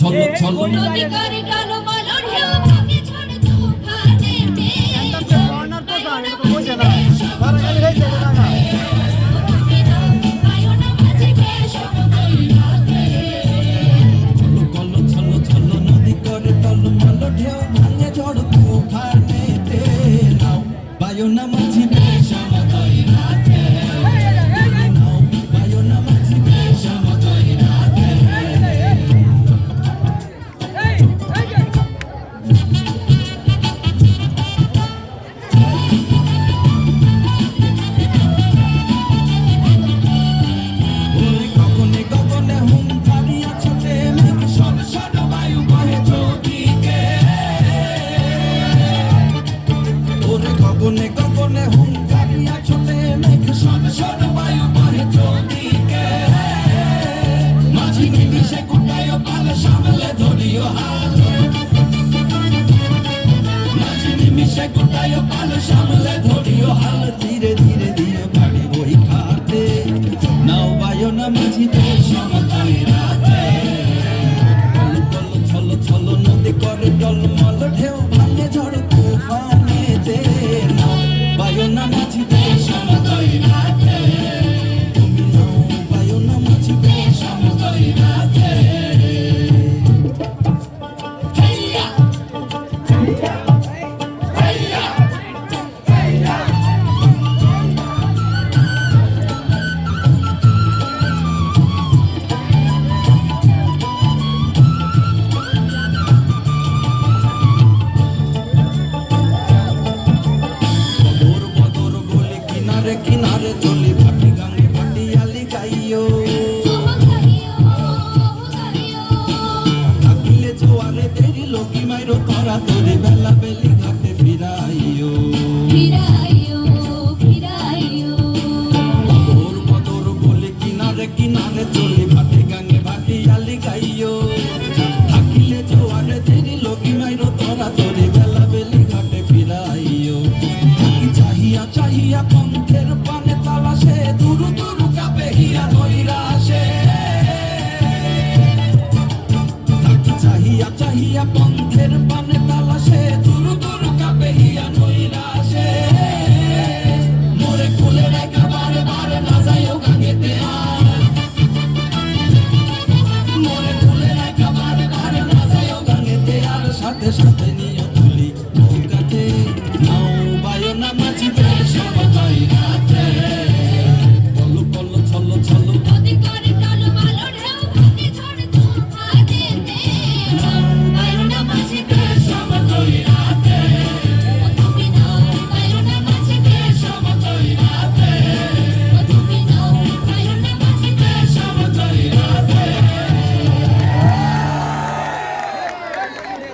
ছল ছল 有那么一。গগনে গগনে হুঙ্কারিয়া ছোটে মেঘ সব সর বায়ু করে চৌদিকে। মাঝি নিমিষে কুটায় পাল সামলে ধরিও হাত। মাঝি নিমিষে কুটায় পাল সামলে ধরিও হাল ধীরে ধীরে ধীরে বাড়ি বই খাতে নাও বায়ো না মাঝি, তো সমতায় রাতে। ছল ছল নদী করে টলমল ঢেউ। চলি ভাটি গানে ভাটিয়ালি গাইও থাকিলে জোয়ারে দেরি লগি মাইর করা তোরে বেলা বেলি ঘাটে ফিরাইও কিনারে কিনারে চলি ভাটে গাঙে ভাটিয়ালি গাইও থাকিলে জোয়ারে দেরি লগি মাইর তোরা তোরে বেলা বেলি ঘাটে চাহিয়া চাহিয়া পান চাহিয়া পন্থের পান